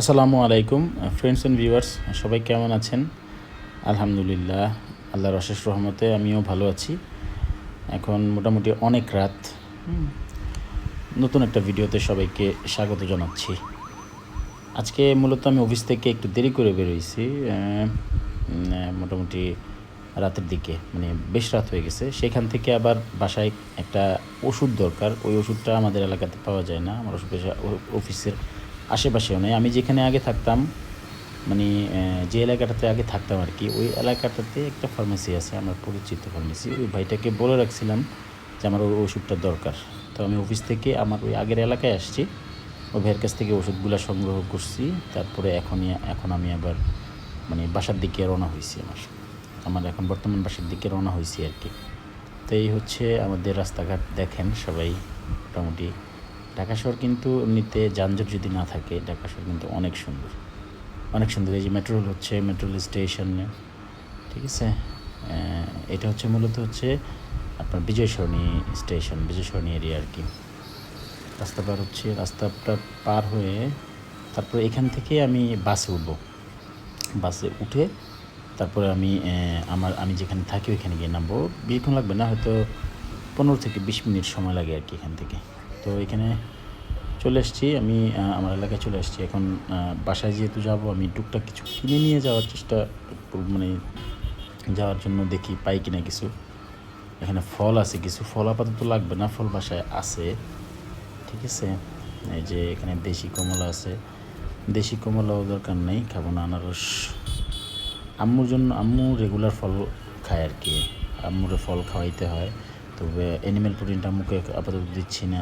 আসসালামু আলাইকুম friends and viewers সবাই কেমন আছেন? আলহামদুলিল্লাহ, আল্লাহর অশেষ রহমতে আমিও ভালো আছি। এখন মোটামুটি অনেক রাত নতুন একটা ভিডিওতে সবাইকে স্বাগত জানাচ্ছি। আজকে মূলত আমি অফিস থেকে একটু দেরি করে বেরোইছি মোটামুটি রাতের দিকে মানে বেশ রাত হয়ে গেছে। সেখান থেকে আবার বাসায় একটা ওষুধ দরকার, ওই ওষুধটা আমাদের এলাকাতে পাওয়া যায় না, আমার অফিসের আশেপাশেও নেই। আমি যেখানে আগে থাকতাম মানে যে এলাকাটাতে আগে থাকতাম আর কি, ওই এলাকাটাতে একটা ফার্মেসি আছে, আমার পরিচিত ফার্মেসি ওই ভাইটাকে বলে রাখছিলাম যে আমার ওই ওষুধটা দরকার। তো আমি অফিস থেকে আমার ওই আগের এলাকায় আসছি ওই ভাইয়ের কাছ থেকে ওষুধগুলো সংগ্রহ করছি, তারপরে এখনই, এখন আমি আবার মানে বাসার দিকে রওনা হয়েছি আমার। আমার এখন বর্তমান বাসার দিকে রওনা হয়েছি আর কি। তো এই হচ্ছে আমাদের রাস্তাঘাট, দেখেন সবাই মোটামুটি ঢাকা শহর কিন্তু এমনিতে যানজট যদি না থাকে ঢাকা শহর কিন্তু অনেক সুন্দর। অনেক সুন্দর। এই যে মেট্রো হচ্ছে মেট্রো রেল স্টেশন ঠিক আছে? এটা হচ্ছে মূলত হচ্ছে আপনার বিজয় স্টেশন বিজয় এরিয়া আর কি। রাস্তা পার হচ্ছে, রাস্তাটা পার হয়ে তারপরে এখান থেকে আমি বাসে উঠবো। বাসে উঠে তারপরে আমি আমার, আমি যেখানে থাকি ওইখানে গিয়ে নামবো। বেশিক্ষণ লাগবে না, হয়তো পনেরো থেকে বিশ মিনিট সময় লাগে আর কি এখান থেকে। তো এখানে চলে এসেছি। আমি আমার এলাকায় চলে এসেছি। এখন বাসায় যেহেতু যাব, আমি টুকটাক কিছু কিনে নিয়ে যাওয়ার চেষ্টা মানে যাওয়ার জন্য দেখি পাই কিনা কিছু। এখানে ফল আছে, কিছু ফল আপাতত লাগবে না, ফল বাসায় আছে। ঠিক আছে? এই যে এখানে দেশি কমলা আছে। দেশি কমলাও দরকার নেই, খাব না আনারস। আম্মুর জন্য, আম্মু রেগুলার ফল খায় আর কি। আম্মুরে ফল খাওয়াইতে হয়। তবে অ্যানিমেল প্রোটিনটা আম্মুকে আপাতত দিচ্ছি না।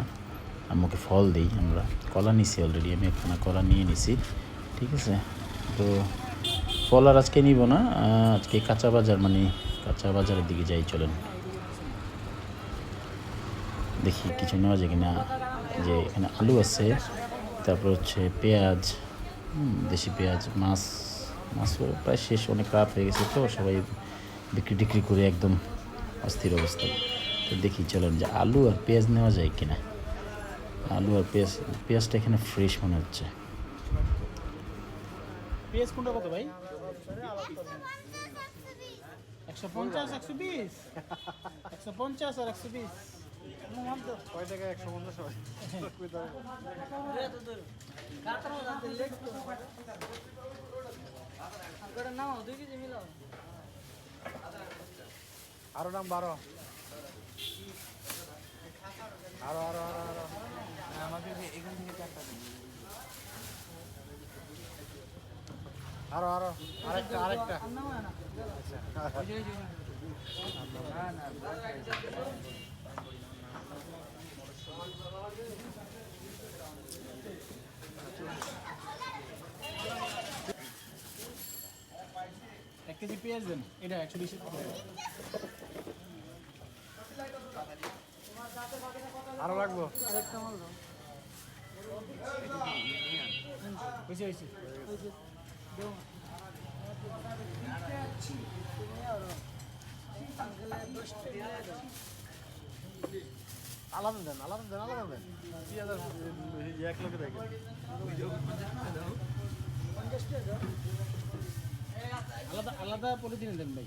আম্মুকে ফল দিই, আমরা কলা নিছি অলরেডি আমি একখানা কলা নিয়ে নিছি, ঠিক আছে? তো ফল আর আজকে নিব না আজকে কাঁচা বাজার মানে কাঁচা বাজারের দিকে যাই, চলেন। দেখি কিছু নেওয়া যায় কিনা, যে এখানে আলু আছে, তারপর হচ্ছে পেঁয়াজ দেশি পেঁয়াজ, মাছ মাছও প্রায় শেষ, অনেক রাত হয়ে গেছে তো, সবাই বিক্রি টিক্রি করে একদম অস্থির অবস্থা। তো দেখি চলেন যে আলু আর পেঁয়াজ নেওয়া যায় কিনা। আলু আর পেঁয়াজ পেঁয়াজটা এখানে ফ্রেশ মনে হচ্ছে। পেঁয়াজ কোনটা কত ভাই? একশো পঞ্চাশ একশো বিশ। একশো পঞ্চাশ আর একশো বিশ। কয় টাকা একশো পঞ্চাশ আরও দাম বারো আরও আরও আরও আরও আমাদের এখান থেকে চারটা আরও আরও আরেকটা আরেকটা। আচ্ছা এক কেজি পেঁয়াজ দেন এটা একশো বিশ আরও লাগবো? হয়েছে হয়েছে আলাদা দেন আলাদা দেন আলাদা দেন এক লোকে দেখেন আলাদা আলাদা পলিথিনে দেন ভাই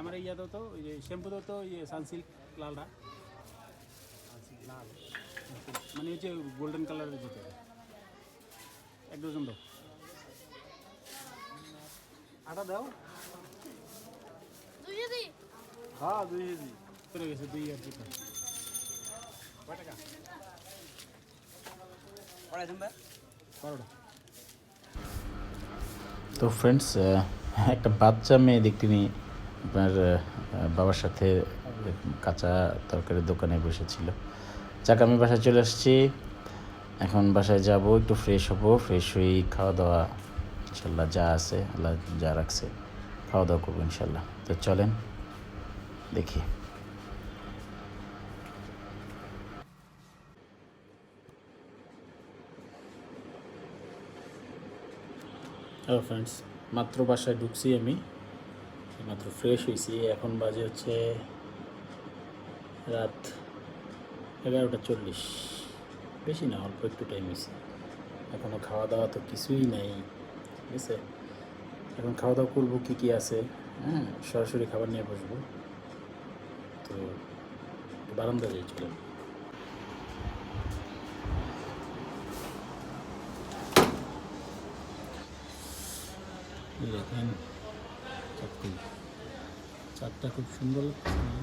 আমার ইয়া দাও তো ওই যে শ্যাম্পু দাও তো ইয়ে সানসিল্ক লালটা লাল মানে হচ্ছে গোল্ডেন কালারের জুতো এক ডজন দাও আটা দাও দুই কেজি হ্যাঁ দুই কেজি চলে গেছে দুই আর জুতো কয় টাকা বারোটা তো ফ্রেন্ডস একটা বাচ্চা মেয়ে দেখতে নিয়ে আপনার বাবার সাথে কাঁচা তরকারির দোকানে বসেছিল। যাক, আমি বাসায় চলে আসছি। এখন বাসায় যাব, একটু ফ্রেশ হব। ফ্রেশ হয়ে খাওয়া দাওয়া, ইনশাল্লাহ যা আছে, আল্লাহ যা রাখছে, খাওয়া দাওয়া করব ইনশাল্লাহ। তো চলেন, দেখি। হ্যালো ফ্রেন্ডস মাত্র বাসায় ঢুকছি আমি। মাত্র ফ্রেশ হয়েছি এখন বাজে হচ্ছে রাত এগারোটা চল্লিশ। বেশি না, অল্প একটু টাইম হয়েছে এখনও খাওয়া দাওয়া তো কিছুই নাই, ঠিক আছে? এখন খাওয়া দাওয়া করব, কী কী আছে? হ্যাঁ সরাসরি খাবার নিয়ে বসবো। তো বারান্দা যাই চলো দেখেন চারটি চারটা খুব সুন্দর লাগছে না?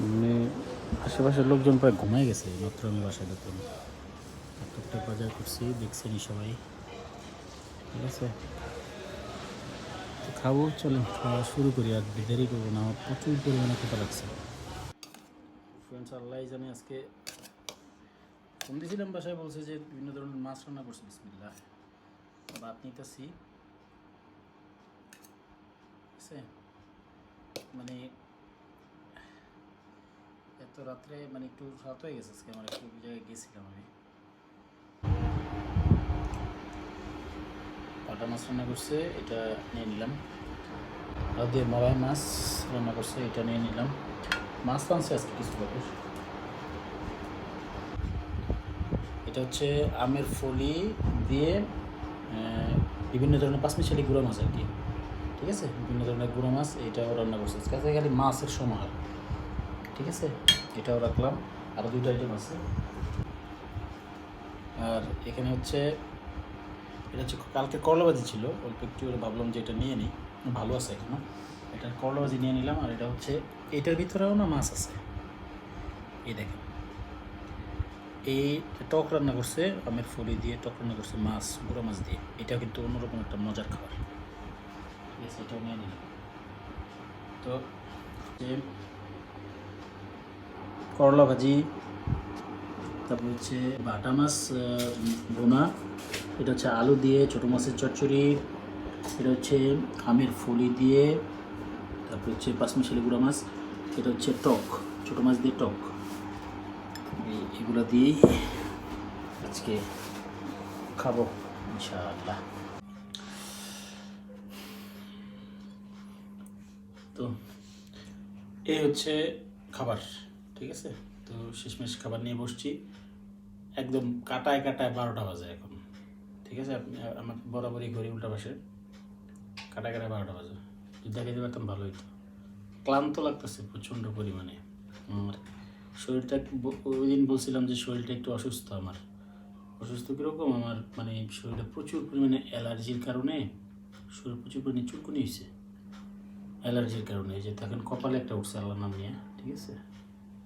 মানে আশেপাশের লোকজন প্রায় ঘুমাই গেছে, মাত্র আমি বাসায় ঢুকলাম। টুকটাক বাজার করছি দেখছেনি সবাই। ঠিক আছে? খাব, চলেন খাওয়া শুরু করি আর দেরি করব না, আমার প্রচুর পরিমাণে খেতে লাগছে। ফ্রেন্ডস আল্লাহ জানে আজকে ফোন দিয়েছিলাম বাসায়, বলছে যে বিভিন্ন ধরনের মাছ রান্না করছে বিসমিল্লা ভাত নিতেছি। ঠিক আছে? মানে এত রাত্রে মানে একটু রাত হয়ে গেছে আজকে, আমার একটু জায়গায় গেছিলাম আমি। পাটা মাছ রান্না করছে, এটা নিয়ে নিলাম। আর দিয়ে মলাই মাছ রান্না করছে, এটা নিয়ে নিলাম। মাছ আনছে আজকে কিছু লোকের। এটা হচ্ছে আমের ফলি দিয়ে বিভিন্ন ধরনের পাঁচমিশালি গুঁড়ো মাছ আর কি। ঠিক আছে? বিভিন্ন ধরনের গুঁড়ো মাছ, এটাও রান্না করছে। আজকে খালি মাছের সমাহার। ঠিক আছে? এটাও রাখলাম। আরও দুটো আইটেম আছে। আর এখানে হচ্ছে এটা হচ্ছে কালকে করলাবাজি ছিল, অল্প একটু ভাবলাম যে এটা নিয়ে নিই, ভালো আছে এখনও। এটা করলাবাজি নিয়ে নিলাম, আর এটা হচ্ছে, এটার ভিতরেও না মাছ আছে। এই দেখেন। এই টক রান্না করছে, আমের ফুলি দিয়ে টক রান্না করছে মাছ, গুঁড়ো মাছ দিয়ে। এটা কিন্তু অন্যরকম একটা মজার খাবার। ঠিক আছে, এটাও নিয়ে নিলাম। তো করলা ভাজি, তারপর হচ্ছে বাটা মাছ ভুনা এটা হচ্ছে আলু দিয়ে, ছোটো মাছের চচ্চড়ি, এটা হচ্ছে আমের ফুলি দিয়ে, তারপর হচ্ছে পাঁচমিশালি গুঁড়া মাছ, এটা হচ্ছে টক, ছোটো মাছ দিয়ে টক। এগুলো দিয়েই আজকে খাব, ইনশাআল্লাহ। তো এই হচ্ছে খাবার, ঠিক আছে? তো শেষমেশ খাবার নিয়ে বসছি। একদম কাটায় কাটায় বারোটা বাজে এখন। ঠিক আছে? আমার বরাবরই ঘড়ি উল্টা পাশে। কাটায় কাটায় বারোটা বাজে। যদি দেখাইতে পারতাম ভালো হতো ক্লান্ত লাগতেছে প্রচণ্ড পরিমাণে। আমার শরীরটা ওই দিন বলছিলাম যে শরীরটা একটু অসুস্থ আমার। অসুস্থ কীরকম? আমার মানে শরীরে প্রচুর পরিমাণে অ্যালার্জির কারণে শরীর প্রচুর পরিমাণে চুলকুনি হয়েছে অ্যালার্জির কারণে। যে তখন কপালে একটা উঠছে আল্লাহ নাম নিয়ে। ঠিক আছে?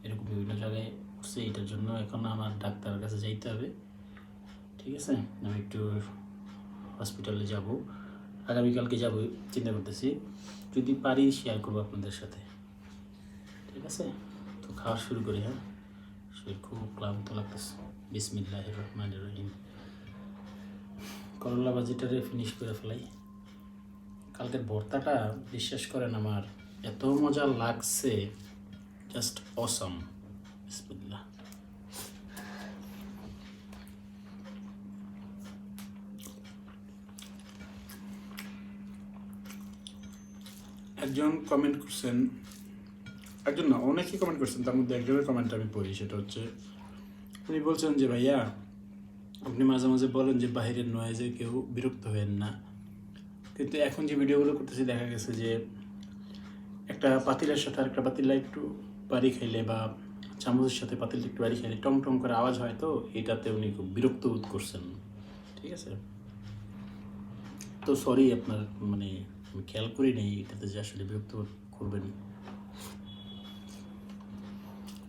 এরকম বিভিন্ন জায়গায় উঠছে। এটার জন্য এখন আমার ডাক্তারের কাছে যাইতে হবে। ঠিক আছে? আমি একটু হসপিটালে যাব। আগামীকালকে যাব, চিন্তা করতেছি। যদি পারি শেয়ার করব আপনাদের সাথে। ঠিক আছে? তো খাওয়া শুরু করি হ্যাঁ? শরীর খুব ক্লান্ত লাগতেছে। বিসমিল্লাহ রহমান রহিম। করলা বাজিটারে ফিনিশ করে ফেলাই। কালকের ভর্তাটা, বিশ্বাস করেন আমার, এত মজা লাগছে। জাস্ট অসম বিসমিল্লাহ। একজন কমেন্ট করছেন, একজন না, অনেকেই কমেন্ট করছেন, তার মধ্যে একজনের কমেন্ট আমি পড়ি, সেটা হচ্ছে, উনি বলছেন যে, ভাইয়া, আপনি মাঝে মাঝে বলেন যে বাইরের নয়েজে কেউ বিরক্ত হবেন না। কিন্তু এখন যে ভিডিওগুলো করতেছি, দেখা গেছে যে, একটা পাতিলের সাথে আরেকটা পাতিলা একটু বাড়ি খাইলে বা চামচের সাথে পাতিলটা একটু বাড়ি খাইলে টং টং করে আওয়াজ হয়, তো এটাতে উনি খুব বিরক্ত বোধ করছেন। ঠিক আছে? তো সরি আপনার মানে আমি খেয়াল করি নেই, এটাতে যে আসলে বিরক্ত করবেন।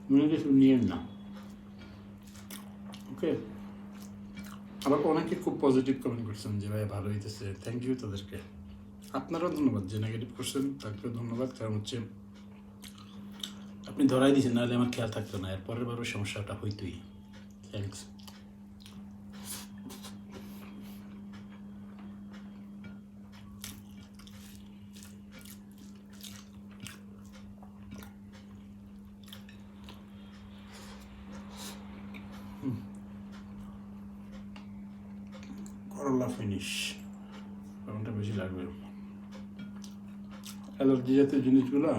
মনে কিছু নিয়েন না। ওকে? আবার অনেকে খুব পজিটিভ কমেন্ট করছেন যে, ভাই, ভালো হইতেছে। থ্যাংক ইউ তাদেরকে। আপনারও ধন্যবাদ যে নেগেটিভ করছেন তাকে ধন্যবাদ। কারণ হচ্ছে, আপনি ধরাই দিয়েছেন, নাহলে আমার খেয়াল থাকতো না। এর পরের বারও সমস্যাটা হইতোই। থ্যাংকস করলা ফিনিশ কারণটা বেশি লাগবে অ্যালার্জি জাতীয় জিনিসগুলো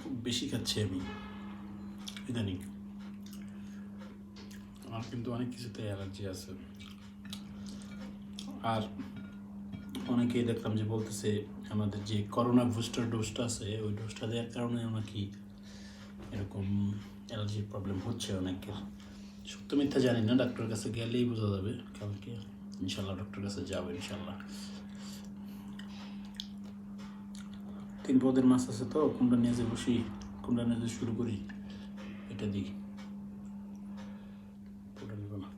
খুব বেশি খাচ্ছি আমি ইদানিং আমার কিন্তু অনেক কিছুতে অ্যালার্জি আছে। আর অনেকেই দেখলাম যে বলতেছে আমাদের যে করোনা বুস্টার ডোজটা আছে, ওই ডোজটা দেওয়ার কারণে নাকি এরকম অ্যালার্জির প্রবলেম হচ্ছে অনেকের। সত্য মিথ্যা জানি না ডাক্তারের কাছে গেলেই বোঝা যাবে কালকে। ইনশাল্লাহ ডক্টরের কাছে যাব ইনশাল্লাহ। তিন পদের মাছ আছে তো, কোনটা নিয়ে যে বসি কোনটা নিয়ে যে শুরু করি, এটা দিই ওটা নিব না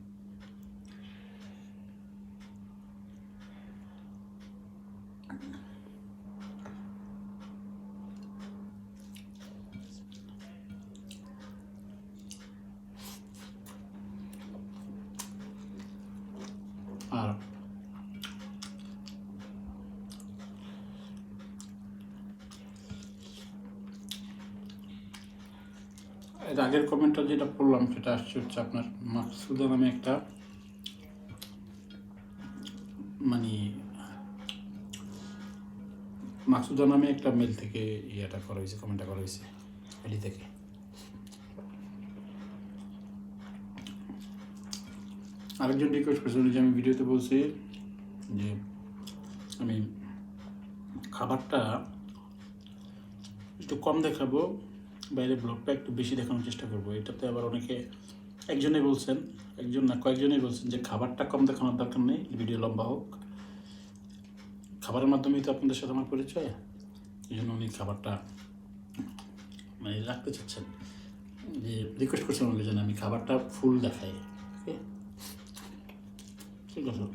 আর এর আগের কমেন্টটা যেটা পড়লাম সেটা আসছে হচ্ছে আপনার মাকসুদা নামে একটা মাকসুদা নামে একটা মেল থেকে ইয়েটা করা হয়েছে কমেন্টটা করা হয়েছে আইডি থেকে। আরেকজন রিকোয়েস্ট করেছিল যে আমি ভিডিওতে বলছি যে আমি খাবারটা একটু কম দেখাবো, বাইরে ব্লগটা একটু বেশি দেখানোর চেষ্টা করব। এটাতে আবার অনেকে একজনে বলছেন, একজন না কয়েকজনেই বলছেন যে খাবারটা কম দেখানোর দরকার নেই, ভিডিও লম্বা হোক। খাবারের মাধ্যমেই তো আপনাদের সাথে আমার পরিচয়। এই জন্য উনি খাবারটা মানে রাখতে চাচ্ছেন। যে রিকোয়েস্ট করছেন আমাকে যেন আমি খাবারটা ফুল দেখাই ওকে ঠিক আছে।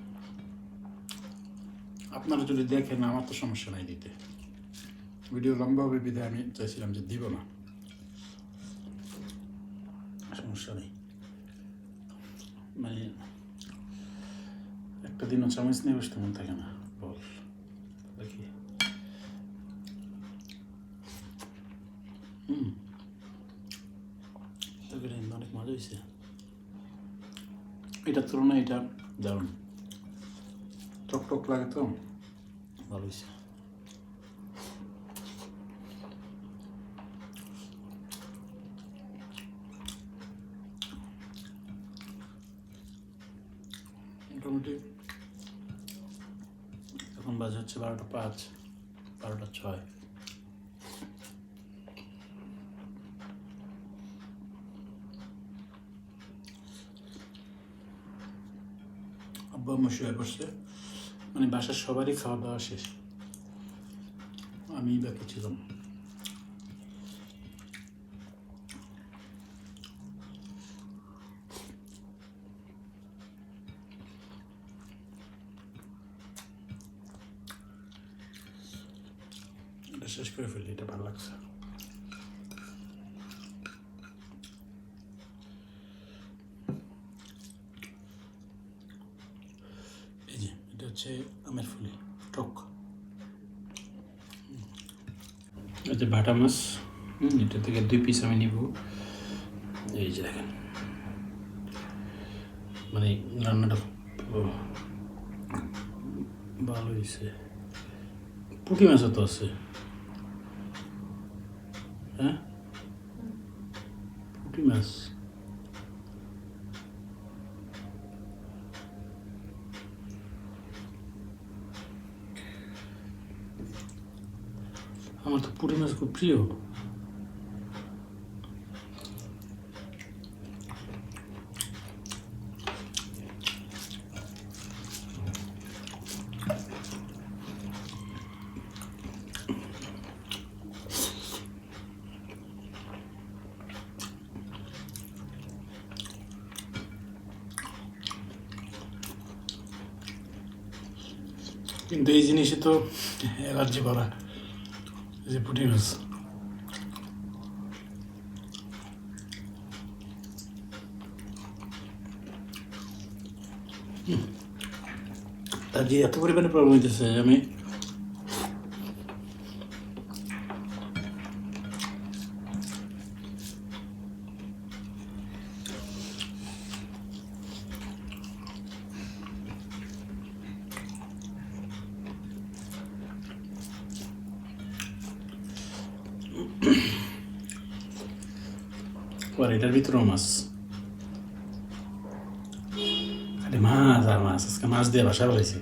আপনারা যদি দেখেন, আমার তো সমস্যা নাই দিতে। ভিডিও লম্বা হবে বিধায় আমি চাইছিলাম যে দিব না। সমস্যা নেই। মানে একটা দিনও চামচ নিয়ে বসতে মন থাকে না। বল দেখি হুম তবে অনেক মজা হয়েছে? এটার তুলনায় এটা দারুণ। টক টক লাগে তো? ভালো হয়েছে। মোটামুটি। এখন বাজে হচ্ছে বারোটা পাঁচ বারোটা ছয়। আম্মু শুয়ে পড়ছে মানে বাসার সবারই খাওয়া দাওয়া শেষ। আমি বাকি ছিলাম। শেষ করে ফেলি এটা ভালো লাগছে এই যে এটা হচ্ছে আমের ফুলি টক বাটা মাছ এটা থেকে দুই পিস আমি নিব। এই যে দেখেন। মানে রান্নাটা ভালো হয়েছে পুঁটি মাছও তো আছে। হ্যাঁ? পুঁটি মাছ আমার তো পুরো মাছ খুব প্রিয়। কিন্তু এই জিনিসে তো অ্যালার্জি বাড়ায়। যে পুঁটি মাছ এত পরিমাণে প্রবলেম হইতেছে আমি আর এটার ভিতরেও মাছ আরে মাছ আর মাছ আজকে মাছ দিয়ে বাসা বলেছি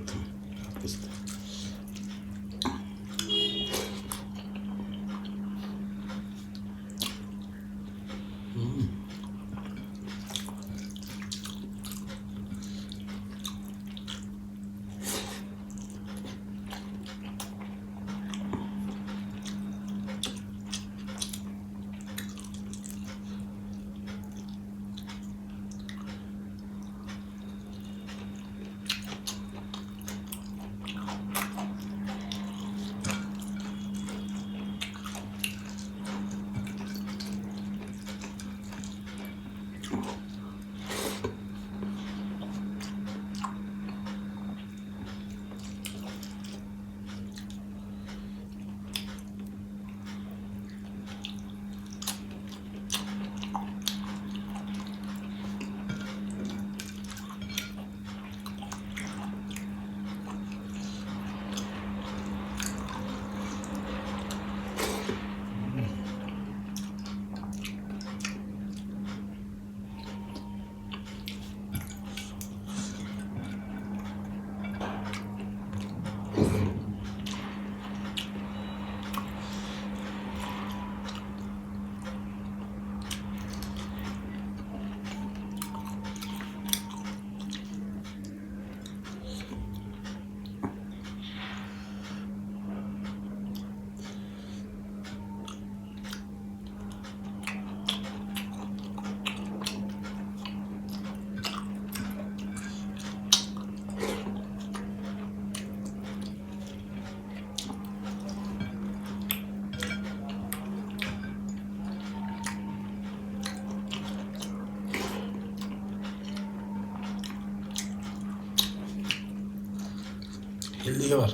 হেলদি খাবার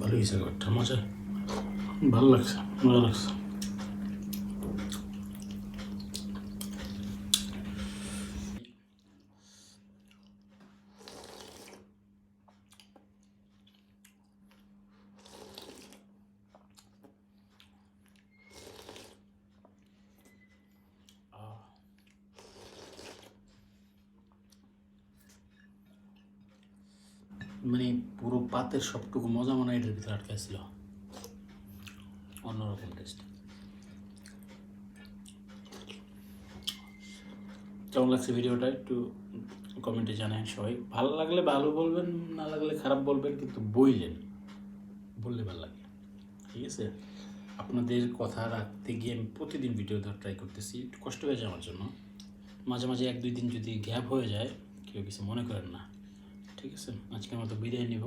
ভালো হয়েছে খাবারটা মজা। ভালো লাগছে মজা লাগছে মানে পুরো সবটুকু মজা মনে হয় এটার ভিতরে আটকাইছিল অন্যরকম টেস্ট কেমন লাগছে ভিডিওটা একটু কমেন্টে জানান সবাই। ভালো লাগলে ভালো বলবেন, না লাগলে খারাপ বলবেন, কিন্তু বইলেন, বললে ভালো লাগে। ঠিক আছে? আপনাদের কথা রাখতে গিয়ে আমি প্রতিদিন ভিডিও দেওয়ার ট্রাই করতেছি। একটু কষ্ট হয়ে যায় আমার জন্য। মাঝে মাঝে এক দুই দিন যদি গ্যাপ হয়ে যায়, কেউ কিছু মনে করেন না। ঠিক আছে? আজকে আজকের মতো বিদায় নিব।